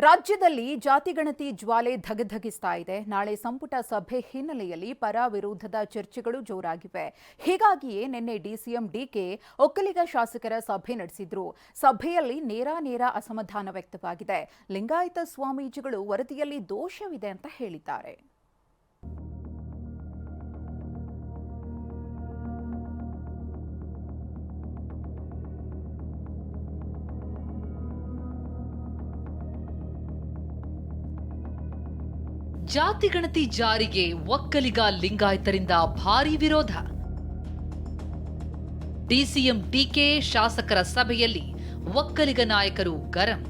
ರಾಜ್ಯದಲ್ಲಿ ಜಾತಿಗಣತಿ ಜ್ವಾಲೆ ಧಗಧಗಿಸ್ತಾ ಇದೆ. ನಾಳೆ ಸಂಪುಟ ಸಭೆ ಹಿನ್ನೆಲೆಯಲ್ಲಿ ಪರ ವಿರೋಧದ ಚರ್ಚೆಗಳು ಜೋರಾಗಿವೆ. ಹೀಗಾಗಿಯೇ ನಿನ್ನೆ ಡಿಸಿಎಂ ಡಿಕೆ ಒಕ್ಕಲಿಗ ಶಾಸಕರ ಸಭೆ ನಡೆಸಿದ್ರು. ಸಭೆಯಲ್ಲಿ ನೇರ ಅಸಮಾಧಾನ ವ್ಯಕ್ತವಾಗಿದೆ. ಲಿಂಗಾಯತ ಸ್ವಾಮೀಜಿಗಳು ವರದಿಯಲ್ಲಿ ದೋಷವಿದೆ ಅಂತ ಹೇಳಿದ್ದಾರೆ. ಜಾತಿಗಣತಿ ಜಾರಿಗೆ ಒಕ್ಕಲಿಗ ಲಿಂಗಾಯತರಿಂದ ಭಾರೀ ವಿರೋಧ. ಡಿಸಿಎಂ ಡಿಕೆ ಶಾಸಕರ ಸಭೆಯಲ್ಲಿ ಒಕ್ಕಲಿಗ ನಾಯಕರು ಗರಂ.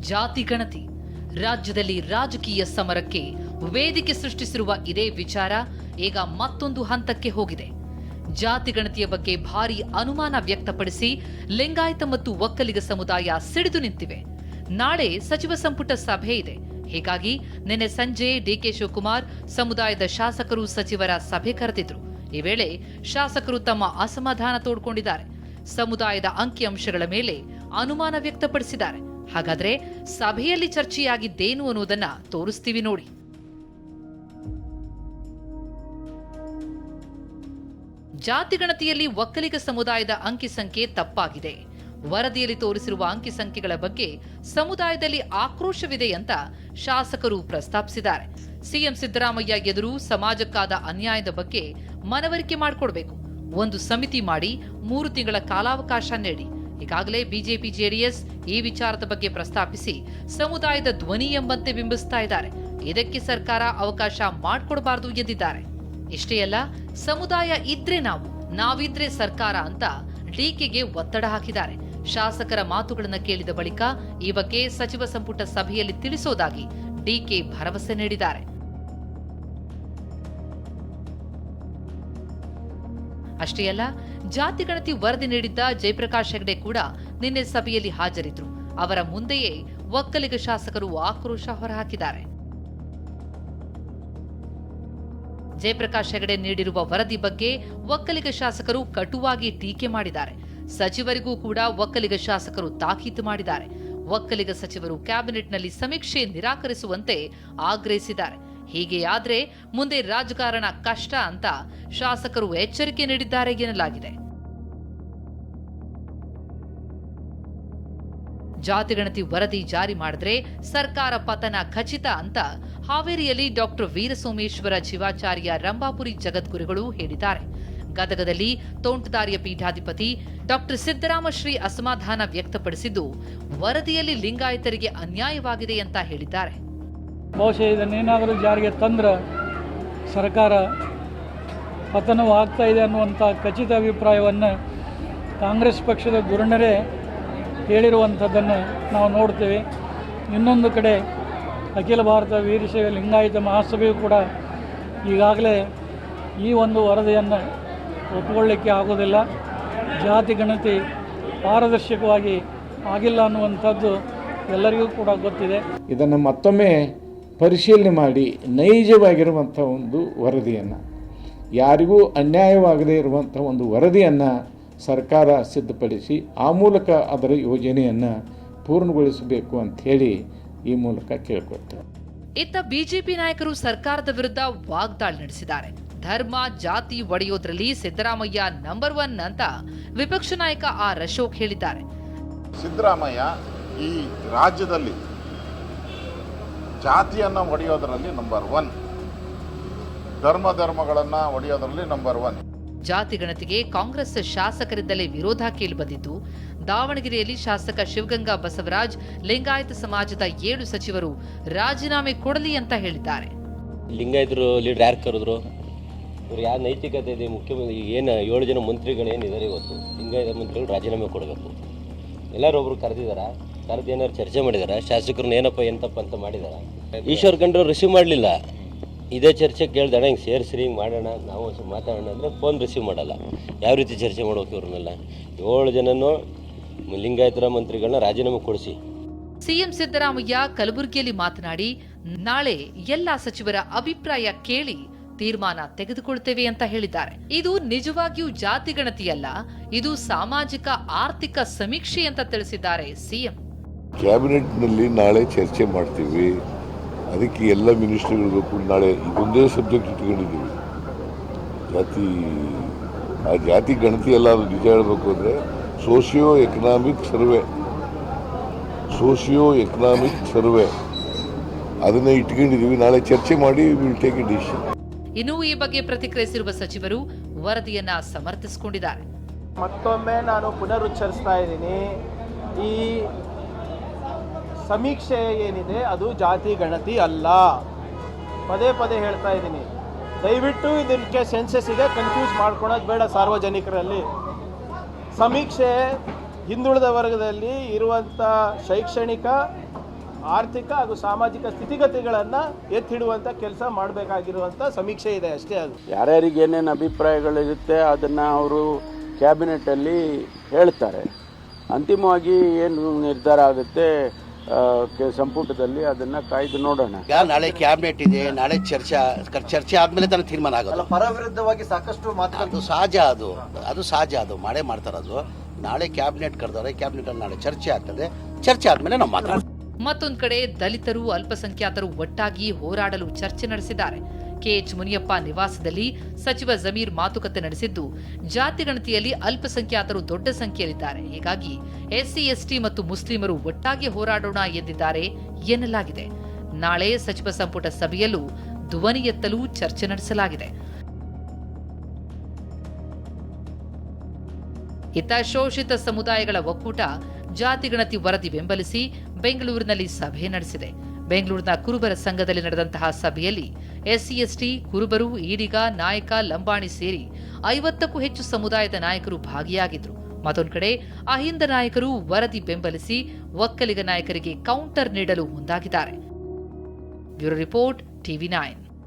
ಜಾತಿ ಗಣತಿ, ರಾಜ್ಯದಲ್ಲಿ ರಾಜಕೀಯ ಸಮರಕ್ಕೆ ವೇದಿಕೆ ಸೃಷ್ಟಿಸಿರುವ ಇದೇ ವಿಚಾರ ಈಗ ಮತ್ತೊಂದು ಹಂತಕ್ಕೆ ಹೋಗಿದೆ. ಜಾತಿ ಗಣತಿಯ ಬಗ್ಗೆ ಭಾರಿ ಅನುಮಾನ ವ್ಯಕ್ತಪಡಿಸಿ ಲಿಂಗಾಯತ ಮತ್ತು ಒಕ್ಕಲಿಗ ಸಮುದಾಯ ಸಿಡಿದು ನಿಂತಿವೆ. ನಾಳೆ ಸಚಿವ ಸಂಪುಟ ಸಭೆ ಇದೆ. ಹೀಗಾಗಿ ನಿನ್ನೆ ಸಂಜೆ ಡಿಕೆ ಶಿವಕುಮಾರ್ ಸಮುದಾಯದ ಶಾಸಕರು ಸಚಿವರ ಸಭೆ ಕರೆದಿದ್ರು. ಈ ವೇಳೆ ಶಾಸಕರು ತಮ್ಮ ಅಸಮಾಧಾನ ತೋಡ್ಕೊಂಡಿದ್ದಾರೆ. ಸಮುದಾಯದ ಅಂಕಿಅಂಶಗಳ ಮೇಲೆ ಅನುಮಾನ ವ್ಯಕ್ತಪಡಿಸಿದ್ದಾರೆ. ಹಾಗಾದ್ರೆ ಸಭೆಯಲ್ಲಿ ಚರ್ಚೆಯಾಗಿದ್ದೇನು ಅನ್ನೋದನ್ನ ತೋರಿಸ್ತೀವಿ ನೋಡಿ. ಜಾತಿಗಣತಿಯಲ್ಲಿ ಒಕ್ಕಲಿಗ ಸಮುದಾಯದ ಅಂಕಿ ಸಂಖ್ಯೆ ತಪ್ಪಾಗಿದೆ. ವರದಿಯಲ್ಲಿ ತೋರಿಸಿರುವ ಅಂಕಿ ಸಂಖ್ಯೆಗಳ ಬಗ್ಗೆ ಸಮುದಾಯದಲ್ಲಿ ಆಕ್ರೋಶವಿದೆ ಅಂತ ಶಾಸಕರು ಪ್ರಸ್ತಾಪಿಸಿದ್ದಾರೆ. ಸಿಎಂ ಸಿದ್ದರಾಮಯ್ಯ ಎದುರು ಸಮಾಜಕ್ಕಾದ ಅನ್ಯಾಯದ ಬಗ್ಗೆ ಮನವರಿಕೆ ಮಾಡಿಕೊಡ್ಬೇಕು. ಒಂದು ಸಮಿತಿ ಮಾಡಿ ಮೂರು ತಿಂಗಳ ಕಾಲಾವಕಾಶ ನೀಡಿ. ಈಗಾಗಲೇ ಬಿಜೆಪಿ ಜೆಡಿಎಸ್ ಈ ವಿಚಾರದ ಬಗ್ಗೆ ಪ್ರಸ್ತಾಪಿಸಿ ಸಮುದಾಯದ ಧ್ವನಿ ಎಂಬಂತೆ ಬಿಂಬಿಸ್ತಾ ಇದ್ದಾರೆ. ಇದಕ್ಕೆ ಸರ್ಕಾರ ಅವಕಾಶ ಮಾಡಿಕೊಡಬಾರದು ಎಂದಿದ್ದಾರೆ. ಇಷ್ಟೇ ಅಲ್ಲ, ಸಮುದಾಯ ಇದ್ರೆ ನಾವು, ನಾವಿದ್ರೆ ಸರ್ಕಾರ ಅಂತ ಟೀಕೆಗೆ ಒತ್ತಡ ಹಾಕಿದ್ದಾರೆ. ಶಾಸಕರ ಮಾತುಗಳನ್ನು ಕೇಳಿದ ಬಳಿಕ ಈ ಬಗ್ಗೆ ಸಚಿವ ಸಂಪುಟ ಸಭೆಯಲ್ಲಿ ತಿಳಿಸೋದಾಗಿ ಡಿಕೆ ಭರವಸೆ ನೀಡಿದ್ದಾರೆ. ಅಷ್ಟೇ ಅಲ್ಲ, ಜಾತಿ ಗಣತಿ ವರದಿ ನೀಡಿದ್ದ ಜಯಪ್ರಕಾಶ್ ಹೆಗ್ಡೆ ಕೂಡ ನಿನ್ನೆ ಸಭೆಯಲ್ಲಿ ಹಾಜರಿದ್ರು. ಅವರ ಮುಂದೆಯೇ ಒಕ್ಕಲಿಗ ಶಾಸಕರು ಆಕ್ರೋಶ ಹೊರಹಾಕಿದ್ದಾರೆ. ಜಯಪ್ರಕಾಶ್ ಹೆಗಡೆ ನೀಡಿರುವ ವರದಿ ಬಗ್ಗೆ ಒಕ್ಕಲಿಗ ಶಾಸಕರು ಕಟುವಾಗಿ ಟೀಕೆ ಮಾಡಿದ್ದಾರೆ. ಸಚಿವರಿಗೂ ಕೂಡ ಒಕ್ಕಲಿಗ ಶಾಸಕರು ತಾಕೀತು ಮಾಡಿದ್ದಾರೆ. ಒಕ್ಕಲಿಗ ಸಚಿವರು ಕ್ಯಾಬಿನೆಟ್ನಲ್ಲಿ ಸಮೀಕ್ಷೆ ನಿರಾಕರಿಸುವಂತೆ ಆಗ್ರಹಿಸಿದ್ದಾರೆ. ಹೀಗೆ ಆದ್ರೆ ಮುಂದೆ ರಾಜಕಾರಣ ಕಷ್ಟ ಅಂತ ಶಾಸಕರು ಎಚ್ಚರಿಕೆ ನೀಡಿದ್ದಾರೆ ಎನ್ನಲಾಗಿದೆ. ಜಾತಿಗಣತಿ ವರದಿ ಜಾರಿ ಮಾಡಿದ್ರೆ ಸರ್ಕಾರ ಪತನ ಖಚಿತ ಅಂತ ಹಾವೇರಿಯಲ್ಲಿ ಡಾಕ್ಟರ್ ವೀರಸೋಮೇಶ್ವರ ಶಿವಾಚಾರ್ಯ ರಂಭಾಪುರಿ ಜಗದ್ಗುರುಗಳು ಹೇಳಿದ್ದಾರೆ. ಗದಗದಲ್ಲಿ ತೋಂಟದಾರ್ಯ ಪೀಠಾಧಿಪತಿ ಡಾಕ್ಟರ್ ಸಿದ್ದರಾಮಶ್ರೀ ಅಸಮಾಧಾನ ವ್ಯಕ್ತಪಡಿಸಿದ್ದು, ವರದಿಯಲ್ಲಿ ಲಿಂಗಾಯತರಿಗೆ ಅನ್ಯಾಯವಾಗಿದೆ ಅಂತ ಹೇಳಿದ್ದಾರೆ. ಬಹುಶಃ ಇದನ್ನೇನಾದರೂ ಜಾರಿಗೆ ತಂದ್ರೆ ಸರ್ಕಾರ ಪತನವಾಗ್ತಾ ಇದೆ ಅನ್ನುವಂಥ ಖಚಿತ ಅಭಿಪ್ರಾಯವನ್ನು ಕಾಂಗ್ರೆಸ್ ಪಕ್ಷದ ಧುರಣರೇ ಹೇಳಿರುವಂಥದ್ದನ್ನು ನಾವು ನೋಡ್ತೇವೆ. ಇನ್ನೊಂದು ಕಡೆ ಅಖಿಲ ಭಾರತ ವೀರಶೈವ ಲಿಂಗಾಯತ ಮಹಾಸಭೆಯು ಕೂಡ ಈಗಾಗಲೇ ಈ ಒಂದು ವರದಿಯನ್ನು ಒಪ್ಪಿಕೊಳ್ಳಿಕ್ಕೆ ಆಗೋದಿಲ್ಲ. ಜಾತಿ ಗಣತಿ ಪಾರದರ್ಶಕವಾಗಿ ಆಗಿಲ್ಲ ಅನ್ನುವಂಥದ್ದು ಎಲ್ಲರಿಗೂ ಕೂಡ ಗೊತ್ತಿದೆ. ಇದನ್ನು ಮತ್ತೊಮ್ಮೆ ಪರಿಶೀಲನೆ ಮಾಡಿ ನೈಜವಾಗಿರುವಂಥ ಒಂದು ವರದಿಯನ್ನು. ಯಾರಿಗೂ ಅನ್ಯಾಯವಾಗದೇ ಇರುವಂಥ ಒಂದು ವರದಿಯನ್ನು ಸರ್ಕಾರ ಸಿದ್ಧಪಡಿಸಿ ಆ ಮೂಲಕ ಅದರ ಯೋಜನೆಯನ್ನು ಪೂರ್ಣಗೊಳಿಸಬೇಕು ಅಂಥೇಳಿ ಈ ಮೂಲಕ ಕೇಳ್ಕೊಳ್ತೇವೆ. ಇತ್ತ ಬಿಜೆಪಿ ನಾಯಕರು ಸರ್ಕಾರದ ವಿರುದ್ಧ ವಾಗ್ದಾಳಿ ನಡೆಸಿದ್ದಾರೆ. ಧರ್ಮ ಜಾತಿ ಒಡೆಯೋದ್ರಲ್ಲಿ ಸಿದ್ದರಾಮಯ್ಯ ನಂಬರ್ ಒನ್ ಅಂತ ವಿಪಕ್ಷ ನಾಯಕ ಆರ್ ಅಶೋಕ್ ಹೇಳಿದ್ದಾರೆ. ಸಿದ್ದರಾಮಯ್ಯ ಈ ರಾಜ್ಯದಲ್ಲಿ ಜಾತಿಯನ್ನು ಒಡೆಯೋದರಲ್ಲಿ ನಂಬರ್ ಒನ್ ಧರ್ಮ ಧರ್ಮಗಳನ್ನ ಒಡೆಯೋದ್ರಲ್ಲಿ ನಂಬರ್ ಒನ್ ಜಾತಿ ಗಣತಿಗೆ ಕಾಂಗ್ರೆಸ್ ಶಾಸಕರಿಂದಲೇ ವಿರೋಧ ಕೇಳಿಬಂದಿದ್ದು ದಾವಣಗೆರೆಯಲ್ಲಿ ಶಾಸಕ ಶಿವಗಂಗಾ ಬಸವರಾಜ್ ಲಿಂಗಾಯತ ಸಮಾಜದ ಏಳು ಸಚಿವರು ರಾಜೀನಾಮೆ ಕೊಡಲಿ ಅಂತ ಹೇಳಿದ್ದಾರೆ. ಲಿಂಗಾಯತರು ಲೀಡರ್ ಯಾರು ಕರೆದ್ರು? ಇವ್ರು ಯಾವ ನೈತಿಕತೆ ಇದೆ, ಮುಖ್ಯಮಂತ್ರಿ ಏನು ಏಳು ಜನ ಮಂತ್ರಿಗಳು ಏನಿದ್ದಾರೆ ಇವತ್ತು ಲಿಂಗಾಯತ ಮಂತ್ರಿಗಳು ರಾಜೀನಾಮೆ ಕೊಡಬೇಕು. ಎಲ್ಲರೂ ಒಬ್ರು ಕರೆದಿದ್ದಾರೆ ಕರೆದು ಏನಾದ್ರು ಚರ್ಚೆ ಮಾಡಿದಾರ, ಶಾಸಕರನ್ನ ಏನಪ್ಪ, ಎಂತಪ್ಪ ಅಂತ ಮಾಡಿದಾರ. ಈಶ್ವರ್ ಖಂಡ್ರು ರಿಸೀವ್ ಮಾಡಲಿಲ್ಲ. ಇದೇ ಚರ್ಚೆ ಕೇಳ್ದಣ ಹಿಂಗೆ ಸೇರಿಸ್ರಿ, ಹಿಂಗೆ ಮಾಡೋಣ, ನಾವು ಸ್ವಲ್ಪ ಮಾತಾಡೋಣ ಅಂದರೆ ಫೋನ್ ರಿಸೀವ್ ಮಾಡಲ್ಲ. ಯಾವ ರೀತಿ ಚರ್ಚೆ ಮಾಡೋಕೆ ಇವ್ರನ್ನೆಲ್ಲ? ಏಳು ಜನನೂ ಲಿಂಗಾಯತರ ಮಂತ್ರಿಗಳನ್ನ ರಾಜೀನಾಮೆ ಕೊಡಿಸಿ. ಸಿಎಂ ಸಿದ್ದರಾಮಯ್ಯ ಕಲಬುರಗಿಯಲ್ಲಿ ಮಾತನಾಡಿ, ನಾಳೆ ಎಲ್ಲ ಸಚಿವರ ಅಭಿಪ್ರಾಯ ಕೇಳಿ ತೀರ್ಮಾನ ತೆಗೆದುಕೊಳ್ತೇವೆ ಅಂತ ಹೇಳಿದ್ದಾರೆ. ಇದು ನಿಜವಾಗಿಯೂ ಜಾತಿ ಗಣತಿಯಲ್ಲ, ಇದು ಸಾಮಾಜಿಕ ಆರ್ಥಿಕ ಸಮೀಕ್ಷೆ ಅಂತ ತಿಳಿಸಿದ್ದಾರೆ ಸಿಎಂ. ಕ್ಯಾಬಿನೆಟ್ನಲ್ಲಿ ನಾಳೆ ಚರ್ಚೆ ಮಾಡ್ತೀವಿ. ಅದಕ್ಕೆ ಎಲ್ಲ ಮಿನಿಸ್ಟರ್ಗಳು ಕೂಡ ನಾಳೆ ಇದೊಂದೇ ಸಬ್ಜೆಕ್ಟ್ ಇಟ್ಕೊಂಡಿದ್ದೀವಿ. ಜಾತಿ, ಆ ಜಾತಿ ಗಣತಿ ಎಲ್ಲ ಅದು ನಿಜ ಹೇಳಬೇಕು ಅಂದರೆ socio economic survey. Socio economic survey. ಅದನ್ನು ಇಟ್ಕೊಂಡಿದ್ದೀವಿ. ನಾಳೆ ಚರ್ಚೆ ಮಾಡಿ ವಿಲ್ ಟೇಕ್ ಎ ಡಿಸಿಷನ್ ಇನ್ನು ಈ ಬಗ್ಗೆ ಪ್ರತಿಕ್ರಿಯಿಸಿರುವ ಸಚಿವರು ವರದಿಯನ್ನ ಸಮರ್ಥಿಸಿಕೊಂಡಿದ್ದಾರೆ. ಮತ್ತೊಮ್ಮೆ ನಾನು ಪುನರುಚ್ಚರಿಸ್ತಾ ಇದ್ದೀನಿ. ಈ ಸಮೀಕ್ಷೆ ಏನಿದೆ, ಅದು ಜಾತಿ ಗಣತಿ ಅಲ್ಲ. ಪದೇ ಪದೇ ಹೇಳ್ತಾ ಇದ್ದೀನಿ. ದಯವಿಟ್ಟು ಇದಕ್ಕೆ ಸೆನ್ಸಸ್ಸಿಗೆ ಕನ್ಫ್ಯೂಸ್ ಮಾಡ್ಕೊಳೋದು ಬೇಡ ಸಾರ್ವಜನಿಕರಲ್ಲಿ. ಸಮೀಕ್ಷೆ ಹಿಂದುಳಿದ ವರ್ಗದಲ್ಲಿ ಇರುವಂಥ ಶೈಕ್ಷಣಿಕ ಆರ್ಥಿಕ ಹಾಗೂ ಸಾಮಾಜಿಕ ಸ್ಥಿತಿಗತಿಗಳನ್ನು ಎತ್ತಿಡುವಂತ ಕೆಲಸ ಮಾಡಬೇಕಾಗಿರುವಂಥ ಸಮೀಕ್ಷೆ ಇದೆ ಅಷ್ಟೇ ಅದು. ಯಾರ್ಯಾರಿಗೆ ಏನೇನು ಅಭಿಪ್ರಾಯಗಳಿರುತ್ತೆ ಅದನ್ನು ಅವರು ಕ್ಯಾಬಿನೆಟಲ್ಲಿ ಹೇಳ್ತಾರೆ. ಅಂತಿಮವಾಗಿ ಏನು ನಿರ್ಧಾರ ಆಗುತ್ತೆ ಸಂಪುಟದಲ್ಲಿ ಅದನ್ನ ಕಾಯ್ದು ನೋಡೋಣ. ನಾಳೆ ಕ್ಯಾಬಿನೆಟ್ ಇದೆ ನಾಳೆ ಚರ್ಚೆ ಚರ್ಚೆ ಆದ್ಮೇಲೆ ತನ್ನ ತೀರ್ಮಾನ ಆಗೋದು. ಪರ ವಿರುದ್ಧವಾಗಿ ಸಾಕಷ್ಟು ಮಾತು ಅದು ಸಹಜ ಅದು. ಅದು ಸಹಜ ಅದು. ಮಾಡೇ ಮಾಡ್ತಾರೆ ಅದು. ನಾಳೆ ಕ್ಯಾಬಿನೆಟ್ ಕರೆದವ್ರೆ ಕ್ಯಾಬಿನೆಟ್ ಅಲ್ಲಿ ನಾಳೆ ಚರ್ಚೆ ಆಗ್ತದೆ. ಚರ್ಚೆ ಆದ್ಮೇಲೆ ನಾವು ಮಾತಾಡ್ತೀವಿ. ಮತ್ತೊಂದ್ ಕಡೆ ದಲಿತರು ಅಲ್ಪಸಂಖ್ಯಾತರು ಒಟ್ಟಾಗಿ ಹೋರಾಡಲು ಚರ್ಚೆ ನಡೆಸಿದ್ದಾರೆ. ಕೆಎಚ್ ಮುನಿಯಪ್ಪ ನಿವಾಸದಲ್ಲಿ ಸಚಿವ ಜಮೀರ್ ಮಾತುಕತೆ ನಡೆಸಿದ್ದು, ಜಾತಿ ಗಣತಿಯಲ್ಲಿ ಅಲ್ಪಸಂಖ್ಯಾತರು ದೊಡ್ಡ ಸಂಖ್ಯೆಯಲ್ಲಿದ್ದಾರೆ. ಹೀಗಾಗಿ ಎಸ್ಸಿ, ಎಸ್ಟಿ ಮತ್ತು ಮುಸ್ಲಿಮರು ಒಟ್ಟಾಗಿ ಹೋರಾಡೋಣ ಎಂದಿದ್ದಾರೆ ಎನ್ನಲಾಗಿದೆ. ನಾಳೆ ಸಚಿವ ಸಂಪುಟ ಸಭೆಯಲ್ಲೂ ಧ್ವನಿ ಎತ್ತಲು ಚರ್ಚೆ ನಡೆಸಲಾಗಿದೆ. ಇತ್ತ ಶೋಷಿತ ಸಮುದಾಯಗಳ ಒಕ್ಕೂಟ ಜಾತಿಗಣತಿ ವರದಿ ಬೆಂಬಲಿಸಿ ಬೆಂಗಳೂರಿನಲ್ಲಿ ಸಭೆ ನಡೆಸಿದೆ. ಬೆಂಗಳೂರಿನ ಕುರುಬರ ಸಂಘದಲ್ಲಿ ನಡೆದಂತಹ ಸಭೆಯಲ್ಲಿ ಎಸ್ಸಿ, ಎಸ್ಟಿ, ಕುರುಬರು, ಈಡಿಗ, ನಾಯಕ, ಲಂಬಾಣಿ ಸೇರಿ ಐವತ್ತಕ್ಕೂ ಹೆಚ್ಚು ಸಮುದಾಯದ ನಾಯಕರು ಭಾಗಿಯಾಗಿದ್ರು. ಮತ್ತೊಂದು ಕಡೆ ಅಹಿಂದ ನಾಯಕರು ವರದಿ ಬೆಂಬಲಿಸಿ ಒಕ್ಕಲಿಗ ನಾಯಕರಿಗೆ ಕೌಂಟರ್ ನೀಡಲು ಮುಂದಾಗಿದ್ದಾರೆ. Bureau report, TV nine.